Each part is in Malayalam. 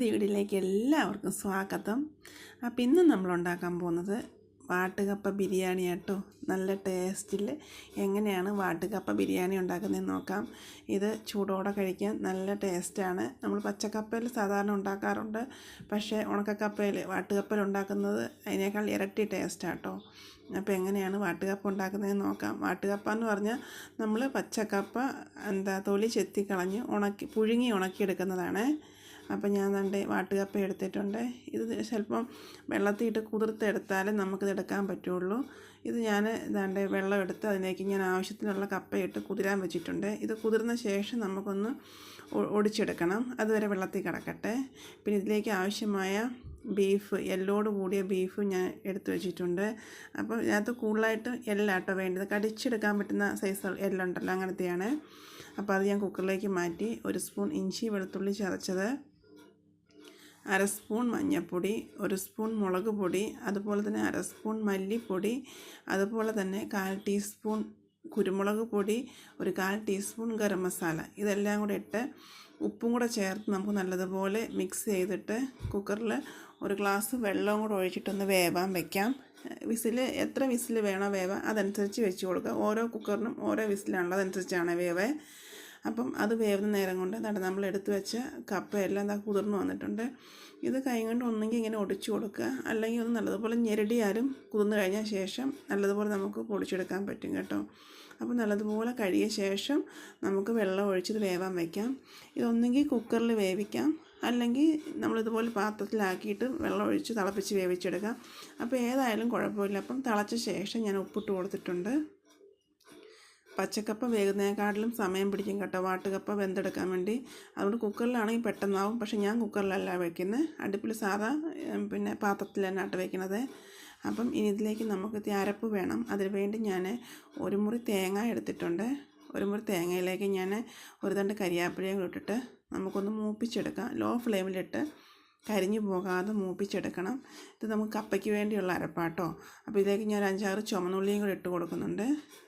പുതിയ വീടിലേക്ക് എല്ലാവർക്കും സ്വാഗതം. അപ്പം ഇന്ന് നമ്മൾ ഉണ്ടാക്കാൻ പോകുന്നത് വാട്ടുകപ്പ ബിരിയാണി ആട്ടോ. നല്ല ടേസ്റ്റിൽ എങ്ങനെയാണ് വാട്ടുകപ്പ ബിരിയാണി ഉണ്ടാക്കുന്നതെന്ന് നോക്കാം. ഇത് ചൂടോടെ കഴിക്കാൻ നല്ല ടേസ്റ്റാണ്. നമ്മൾ പച്ചക്കപ്പയിൽ സാധാരണ ഉണ്ടാക്കാറുണ്ട്. പക്ഷേ ഉണക്കക്കപ്പയിൽ വാട്ടുകപ്പയിൽ ഉണ്ടാക്കുന്നത് അതിനേക്കാൾ ഇരട്ടി ടേസ്റ്റാട്ടോ. അപ്പോൾ എങ്ങനെയാണ് വാട്ടുകപ്പ ഉണ്ടാക്കുന്നതെന്ന് നോക്കാം. വാട്ടുകപ്പ എന്ന് പറഞ്ഞാൽ നമ്മൾ പച്ചക്കപ്പ എന്താ തൊലി ചെത്തിക്കളഞ്ഞ് ഉണക്കി പുഴുങ്ങി ഉണക്കിയെടുക്കുന്നതാണ്. അപ്പം ഞാൻ ദണ്ട് വാട്ടുകപ്പ എടുത്തിട്ടുണ്ട്. ഇത് ചിലപ്പം വെള്ളത്തിയിട്ട് കുതിർത്തെടുത്താലേ നമുക്കിത് എടുക്കാൻ പറ്റുള്ളൂ. ഇത് ഞാൻ ഇതാണ്ട് വെള്ളം എടുത്ത് അതിലേക്ക് ഞാൻ ആവശ്യത്തിനുള്ള കപ്പയിട്ട് കുതിരാൻ വെച്ചിട്ടുണ്ട്. ഇത് കുതിർന്ന ശേഷം നമുക്കൊന്ന് ഒടിച്ചെടുക്കണം. അതുവരെ വെള്ളത്തിൽ കിടക്കട്ടെ. പിന്നെ ഇതിലേക്ക് ആവശ്യമായ ബീഫ് എല്ലോട് കൂടിയ ബീഫ് ഞാൻ എടുത്തു വെച്ചിട്ടുണ്ട്. അപ്പോൾ ഇതിനകത്ത് കൂടുതലായിട്ട് എല്ലാട്ടോ വേണ്ടത്. കടിച്ചെടുക്കാൻ പറ്റുന്ന സൈസ് എല്ലുണ്ടല്ലോ അങ്ങനത്തെയാണ്. അപ്പോൾ അത് ഞാൻ കുക്കറിലേക്ക് മാറ്റി ഒരു സ്പൂൺ ഇഞ്ചി വെളുത്തുള്ളി ചതച്ചത്. അര സ്പൂൺ മഞ്ഞൾപ്പൊടി ഒരു സ്പൂൺ മുളക് പൊടി അതുപോലെ തന്നെ അര സ്പൂൺ മല്ലിപ്പൊടി അതുപോലെ തന്നെ കാൽ ടീസ്പൂൺ കുരുമുളക് പൊടി ഒരു കാൽ ടീസ്പൂൺ ഗരം മസാല. ഇതെല്ലാം കൂടെ ഇട്ട് ഉപ്പും കൂടെ ചേർത്ത് നമുക്ക് നല്ലതുപോലെ മിക്സ് ചെയ്തിട്ട് കുക്കറിൽ ഒരു ഗ്ലാസ് വെള്ളവും കൂടെ ഒഴിച്ചിട്ടൊന്ന് വേവാൻ വെക്കാം. വിസിൽ എത്ര വിസിൽ വേണോ വേവ അതനുസരിച്ച് വെച്ച് കൊടുക്കുക. ഓരോ കുക്കറിനും ഓരോ വിസിലാണല്ലോ അതനുസരിച്ചാണ് വേവ്. അപ്പം അത് വേവുന്ന നേരം കൊണ്ട് എന്താണ് നമ്മൾ എടുത്തു വെച്ച കപ്പയെല്ലാം എന്താ കുതിർന്ന് വന്നിട്ടുണ്ട്. ഇത് കൈ കൊണ്ട് ഒന്നെങ്കിൽ ഇങ്ങനെ ഒടിച്ചു കൊടുക്കുക അല്ലെങ്കിൽ ഒന്ന് നല്ലതുപോലെ ഞെരടിയാലും കുതിർന്ന് കഴിഞ്ഞ ശേഷം നല്ലതുപോലെ നമുക്ക് പൊടിച്ചെടുക്കാൻ പറ്റും കേട്ടോ. അപ്പോൾ നല്ലതുപോലെ കഴുകിയ ശേഷം നമുക്ക് വെള്ളം ഒഴിച്ചത് വേവാൻ വയ്ക്കാം ഇതൊന്നെങ്കിൽ കുക്കറിൽ വേവിക്കാം അല്ലെങ്കിൽ നമ്മളിതുപോലെ പാത്രത്തിലാക്കിയിട്ട് വെള്ളം ഒഴിച്ച് തിളപ്പിച്ച് വേവിച്ചെടുക്കാം. അപ്പോൾ ഏതായാലും കുഴപ്പമില്ല. അപ്പം തിളച്ച ശേഷം ഞാൻ ഉപ്പിട്ട് കൊടുത്തിട്ടുണ്ട്. പച്ചക്കപ്പ വേകുന്നതിനെക്കാട്ടിലും സമയം പിടിക്കും കേട്ടോ. വാട്ടുകപ്പ വെന്തെടുക്കാൻ വേണ്ടി. അതുകൊണ്ട് കുക്കറിലാണെങ്കിൽ പെട്ടെന്നാവും. പക്ഷെ ഞാൻ കുക്കറിലല്ല വയ്ക്കുന്നത് അടുപ്പിൽ സാധാ പിന്നെ പാത്രത്തിൽ തന്നെ ആട്ട് വയ്ക്കുന്നത് അപ്പം ഇനി ഇതിലേക്ക് നമുക്ക് അരപ്പ് വേണം. അതിന് വേണ്ടി ഞാൻ ഒരു മുറി തേങ്ങ എടുത്തിട്ടുണ്ട്. ഒരു മുറി തേങ്ങയിലേക്ക് ഞാൻ ഒരു തണ്ട് കരിയാപ്പിലയും കൂടി ഇട്ടിട്ട് നമുക്കൊന്ന് മൂപ്പിച്ചെടുക്കാം. ലോ ഫ്ലെയിമിലിട്ട് കരിഞ്ഞു പോകാതെ മൂപ്പിച്ചെടുക്കണം. ഇത് നമുക്ക് കപ്പയ്ക്ക് വേണ്ടിയുള്ള അരപ്പാട്ടോ. അപ്പോൾ ഇതിലേക്ക് ഞാൻ അഞ്ചാറ് ചുമന്നുള്ളിയും കൂടി ഇട്ട് കൊടുക്കുന്നുണ്ട്.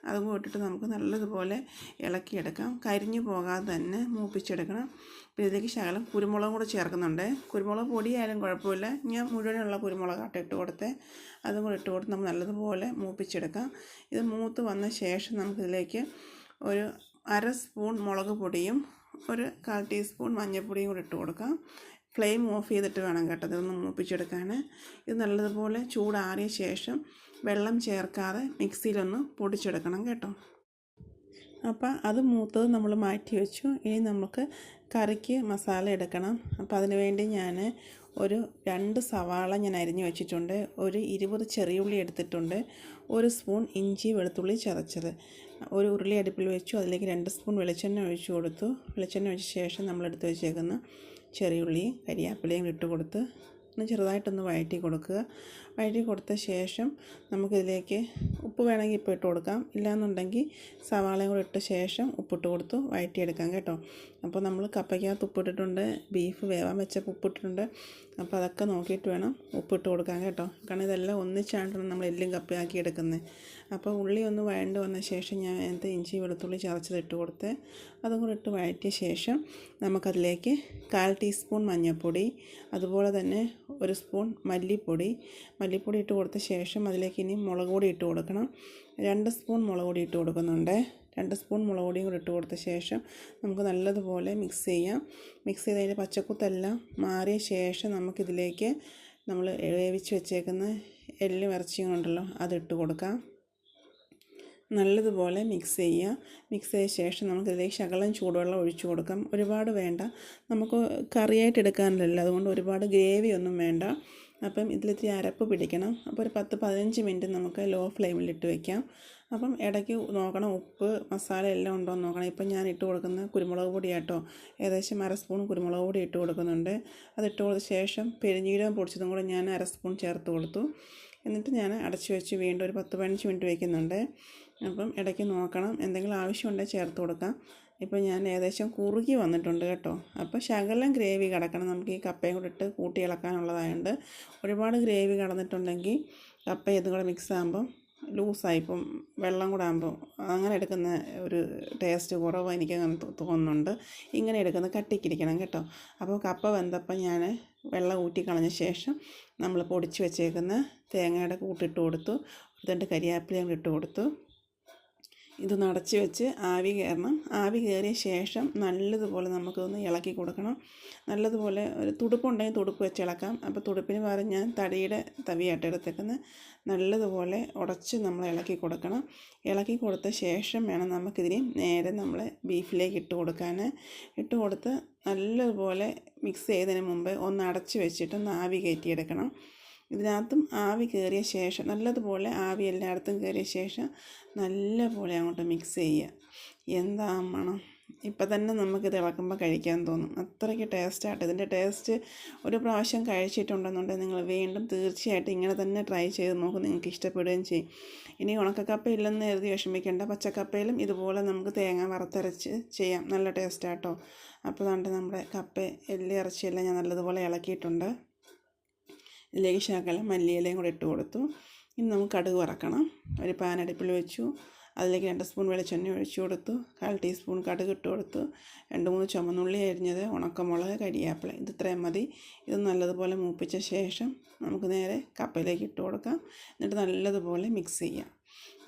അതും ഇട്ടിട്ട് നമുക്ക് നല്ലതുപോലെ ഇളക്കിയെടുക്കാം. കരിഞ്ഞു പോകാതെ തന്നെ മൂപ്പിച്ചെടുക്കണം. പിന്നെ ഇതിലേക്ക് ശകലം കുരുമുളകും കൂടെ ചേർക്കുന്നുണ്ട്. കുരുമുളക് പൊടിയായാലും കുഴപ്പമില്ല. ഞാൻ മുഴുവനുള്ള ആട്ട ഇട്ട് കൊടുത്ത്. അതും കൂടി ഇട്ട് കൊടുത്ത് നമുക്ക് നല്ലതുപോലെ മൂപ്പിച്ചെടുക്കാം. ഇത് മൂത്ത് വന്ന ശേഷം നമുക്കിതിലേക്ക് ഒരു അര സ്പൂൺ മുളക് പൊടിയും ഒരു കാൽ ടീസ്പൂൺ മഞ്ഞൾപ്പൊടിയും കൂടി ഇട്ട് കൊടുക്കാം. ഫ്ലെയിം ഓഫ് ചെയ്തിട്ട് വേണം കേട്ടോ ഇതൊന്ന് മൂപ്പിച്ചെടുക്കാൻ ഇത് നല്ലതുപോലെ ചൂടാറിയ ശേഷം വെള്ളം ചേർക്കാതെ മിക്സിയിലൊന്ന് പൊടിച്ചെടുക്കണം കേട്ടോ. അപ്പോൾ അത് മൂത്തത് നമ്മൾ മാറ്റി വെച്ചു. ഇനി നമുക്ക് കറിക്ക് മസാല എടുക്കണം. അപ്പോൾ അതിന് വേണ്ടി ഞാൻ ഒരു രണ്ട് സവാള ഞാൻ അരിഞ്ഞു വെച്ചിട്ടുണ്ട്. ഒരു ഇരുപത് ചെറിയുള്ളി എടുത്തിട്ടുണ്ട്. ഒരു സ്പൂൺ ഇഞ്ചി വെളുത്തുള്ളി ചതച്ചത്. ഒരു ഉരുളി അടുപ്പിൽ വെച്ചു. അതിലേക്ക് രണ്ട് സ്പൂൺ വെളിച്ചെണ്ണ ഒഴിച്ചു കൊടുത്തു. വെളിച്ചെണ്ണ ഒഴിച്ച ശേഷം നമ്മൾ എടുത്ത് വെച്ചേക്കുന്ന ചെറിയുള്ളിയും കരിയാപ്പിലയും ഇട്ട് കൊടുത്ത് ഒന്ന് ചെറുതായിട്ടൊന്ന് വഴറ്റി കൊടുക്കുക. വഴറ്റി കൊടുത്ത ശേഷം നമുക്കിതിലേക്ക് ഉപ്പ് വേണമെങ്കിൽ ഇപ്പോൾ ഇട്ട് കൊടുക്കാം. ഇല്ലയെന്നുണ്ടെങ്കിൽ സവാളയും കൂടെ ഇട്ട ശേഷം ഉപ്പിട്ട് കൊടുത്തു വഴറ്റിയെടുക്കാം കേട്ടോ. അപ്പോൾ നമ്മൾ കപ്പയ്ക്കകത്ത് ഉപ്പിട്ടിട്ടുണ്ട് ബീഫ് വേവാൻ വെച്ചപ്പോൾ ഉപ്പിട്ടിട്ടുണ്ട്. അപ്പോൾ അതൊക്കെ നോക്കിയിട്ട് വേണം ഉപ്പിട്ട് കൊടുക്കാൻ കേട്ടോ. കാരണം ഇതെല്ലാം ഒന്നിച്ചാണ് നമ്മൾ എല്ലും കപ്പയാക്കി എടുക്കുന്നത് അപ്പോൾ ഉള്ളി ഒന്ന് വഴണ്ട് വന്ന ശേഷം ഞാൻ അതിനകത്ത് ഇഞ്ചി വെളുത്തുള്ളി ചതച്ചത് ഇട്ട് കൊടുത്ത് അതും കൂടെ ഇട്ട് വഴറ്റിയ ശേഷം നമുക്കതിലേക്ക് കാൽ ടീസ്പൂൺ മഞ്ഞൾപ്പൊടി അതുപോലെ തന്നെ ഒരു സ്പൂൺ മല്ലിപ്പൊടി മല്ലിപ്പൊടി ഇട്ട് കൊടുത്ത ശേഷം അതിലേക്ക് ഇനി മുളക് പൊടി ഇട്ട് കൊടുക്കണം. രണ്ട് സ്പൂൺ മുളക് പൊടി ഇട്ട് കൊടുക്കുന്നുണ്ട്. രണ്ട് സ്പൂൺ മുളക് പൊടിയും കൂടി ഇട്ട് കൊടുത്ത ശേഷം നമുക്ക് നല്ലതുപോലെ മിക്സ് ചെയ്യാം. മിക്സ് ചെയ്ത് അതിന്റെ പച്ചക്കുത്തെല്ലാം മാറിയ ശേഷം നമുക്കിതിലേക്ക് നമ്മൾ വേവിച്ച് വെച്ചേക്കുന്ന എല്ലും ഇറച്ചിയും ഉണ്ടല്ലോ അതിട്ട് കൊടുക്കാം. നല്ലതുപോലെ മിക്സ് ചെയ്യുക. മിക്സ് ചെയ്ത ശേഷം നമുക്കിതിലേക്ക് ശകലം ചൂടുവെള്ളം ഒഴിച്ചു കൊടുക്കാം. ഒരുപാട് വേണ്ട. നമുക്ക് കറിയായിട്ട് എടുക്കാനല്ലോ അതുകൊണ്ട് ഒരുപാട് ഗ്രേവി ഒന്നും വേണ്ട. അപ്പം ഇതിലിത്തിരി അരപ്പ് പിടിക്കണം. അപ്പോൾ ഒരു പത്ത് പതിനഞ്ച് മിനിറ്റ് നമുക്ക് ലോ ഫ്ലെയിമിലിട്ട് വെക്കാം. അപ്പം ഇടയ്ക്ക് നോക്കണം ഉപ്പ് മസാല എല്ലാം ഉണ്ടോ എന്ന് നോക്കണം. ഇപ്പം ഞാൻ ഇട്ട് കൊടുക്കുന്ന കുരുമുളക് പൊടി പൊടിയാട്ടോ. ഏകദേശം അര സ്പൂൺ കുരുമുളക് പൊടി ഇട്ട് കൊടുക്കുന്നുണ്ട്. അത് ഇട്ട് കൊടുത്ത ശേഷം പെരിഞ്ഞീരകം പൊടിച്ചതും കൂടെ ഞാൻ അര സ്പൂൺ ചേർത്ത് കൊടുത്തു. എന്നിട്ട് ഞാൻ അടച്ചു വെച്ച് വീണ്ടും ഒരു പത്ത് പതിനഞ്ച് മിനിറ്റ് വയ്ക്കുന്നുണ്ട് അപ്പം ഇടയ്ക്ക് നോക്കണം. എന്തെങ്കിലും ആവശ്യമുണ്ടെങ്കിൽ ചേർത്ത് കൊടുക്കാം. ഇപ്പോൾ ഞാൻ ഏകദേശം കുറുകി വന്നിട്ടുണ്ട് കേട്ടോ. അപ്പോൾ ശകലം ഗ്രേവി കിടക്കണം. നമുക്ക് ഈ കപ്പയും കൂടെ ഇട്ട് കൂട്ടി ഇളക്കാനുള്ളതായതുകൊണ്ട് ഒരുപാട് ഗ്രേവി കടന്നിട്ടുണ്ടെങ്കിൽ കപ്പ ഇതും കൂടെ മിക്സ് ആകുമ്പം ലൂസായി. ഇപ്പം വെള്ളം കൂടെ ആകുമ്പോൾ അങ്ങനെ എടുക്കുന്ന ഒരു ടേസ്റ്റ് കുറവ് എനിക്ക് അങ്ങനെ തോന്നുന്നുണ്ട്. ഇങ്ങനെ എടുക്കുന്ന കട്ടിക്കിരിക്കണം കേട്ടോ. അപ്പോൾ കപ്പ വെന്തപ്പം ഞാൻ വെള്ളം ഊറ്റി കളഞ്ഞ ശേഷം നമ്മൾ പൊടിച്ച് വെച്ചേക്കുന്ന തേങ്ങയുടെ കൂട്ടിട്ട് കൊടുത്തു. രണ്ട് കരിയാപ്പിലയും ഇട്ട് കൊടുത്തു. ഇത് നടച്ച് വെച്ച് ആവി കയറണം. ആവി കയറിയ ശേഷം നല്ലതുപോലെ നമുക്കൊന്ന് ഇളക്കി കൊടുക്കണം. നല്ലതുപോലെ ഒരു തുടുപ്പുണ്ടെങ്കിൽ തുടുപ്പ് വെച്ച് ഇളക്കാം. അപ്പോൾ തുടുപ്പിന് പകരം ഞാൻ തടിയുടെ തവിയായിട്ട് എടുത്തേക്കുന്നത്. നല്ലതുപോലെ ഉടച്ച് നമ്മൾ ഇളക്കി കൊടുക്കണം. ഇളക്കി കൊടുത്ത ശേഷം വേണം നമുക്കിതിനെ നേരെ നമ്മൾ ബീഫിലേക്ക് ഇട്ട് കൊടുക്കാൻ ഇട്ട് കൊടുത്ത് നല്ലതുപോലെ മിക്സ് ചെയ്തതിന് മുമ്പ് ഒന്ന് അടച്ച് വെച്ചിട്ട് ഒന്ന് ആവി കയറ്റിയെടുക്കണം. ഇതിനകത്തും ആവി കയറിയ ശേഷം നല്ലതുപോലെ ആവി എല്ലായിടത്തും കയറിയ ശേഷം നല്ലപോലെ അങ്ങോട്ട് മിക്സ് ചെയ്യുക. എന്താ മണം? ഇപ്പം തന്നെ നമുക്കിത് ഇളക്കുമ്പോൾ കഴിക്കാൻ തോന്നും. അത്രയ്ക്ക് ടേസ്റ്റായിട്ട് ഇതിന്റെ ടേസ്റ്റ് ഒരു പ്രാവശ്യം കഴിച്ചിട്ടുണ്ടെന്നുണ്ടെങ്കിൽ നിങ്ങൾ വീണ്ടും തീർച്ചയായിട്ടും ഇങ്ങനെ തന്നെ ട്രൈ ചെയ്ത് നോക്കും. നിങ്ങൾക്ക് ഇഷ്ടപ്പെടുകയും ചെയ്യും. ഇനി ഉണക്കക്കപ്പ ഇല്ലെന്ന് എഴുതി വിഷമിക്കേണ്ട. പച്ചക്കപ്പയിലും ഇതുപോലെ നമുക്ക് തേങ്ങ വറുത്തരച്ച് ചെയ്യാം. നല്ല ടേസ്റ്റാട്ടോ അപ്പോൾ അതുകൊണ്ട് നമ്മുടെ കപ്പ എല്ലി ഇറച്ചിയെല്ലാം ഞാൻ നല്ലതുപോലെ ഇളക്കിയിട്ടുണ്ട്. ഇതിലേക്ക് മല്ലിയിലയും കൂടെ ഇട്ട് കൊടുത്തു. ഇനി നമുക്ക് കടുക് വറക്കണം. ഒരു പാൻ അടുപ്പിൽ വെച്ചു. അതിലേക്ക് രണ്ട് സ്പൂൺ വെളിച്ചെണ്ണ ഒഴിച്ചു കൊടുത്തു. കാൽ ടീസ്പൂൺ കടുക് ഇട്ട് കൊടുത്തു. രണ്ട് മൂന്ന് ചുമന്നുള്ളി അരിഞ്ഞത് ഉണക്കമുളക് കരിയാപ്പിള ഇത് ഇത്രയും മതി. ഇത് നല്ലതുപോലെ മൂപ്പിച്ച ശേഷം നമുക്ക് നേരെ കപ്പയിലേക്ക് ഇട്ട് കൊടുക്കാം. എന്നിട്ട് നല്ലതുപോലെ മിക്സ് ചെയ്യാം.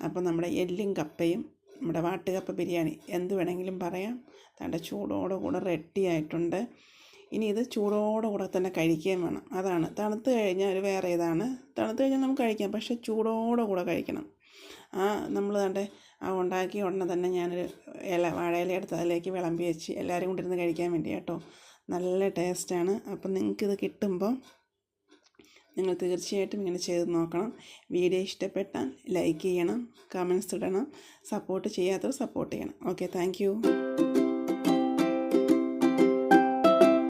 അപ്പോൾ നമ്മുടെ എല്ലും കപ്പയും നമ്മുടെ വാട്ടുകപ്പ ബിരിയാണി എന്ത് വേണമെങ്കിലും പറയാം. തന്റെ ചൂടോടുകൂടെ റെഡി ആയിട്ടുണ്ട്. ഇനി ഇത് ചൂടോടെ കൂടെ തന്നെ കഴിക്കുകയും വേണം. അതാണ്. തണുത്ത് കഴിഞ്ഞാൽ ഒരു വേറെ ഇതാണ്. തണുത്ത് കഴിഞ്ഞാൽ നമുക്ക് കഴിക്കാം പക്ഷേ ചൂടോടെ കൂടെ കഴിക്കണം. ആ നമ്മൾ തന്റെ ആ ഉണ്ടാക്കിയ ഉടനെ തന്നെ ഞാനൊരു ഇല വാഴയില എടുത്ത് അതിലേക്ക് വിളമ്പി വെച്ച് എല്ലാവരും കൊണ്ടിരുന്ന് കഴിക്കാൻ വേണ്ടി കേട്ടോ. നല്ല ടേസ്റ്റാണ്. അപ്പം നിങ്ങൾക്കിത് കിട്ടുമ്പോൾ നിങ്ങൾ തീർച്ചയായിട്ടും ഇങ്ങനെ ചെയ്ത് നോക്കണം. വീഡിയോ ഇഷ്ടപ്പെട്ടാൽ ലൈക്ക് ചെയ്യണം കമൻസ് ഇടണം സപ്പോർട്ട് ചെയ്യാത്തവർ സപ്പോർട്ട് ചെയ്യണം. Okay thank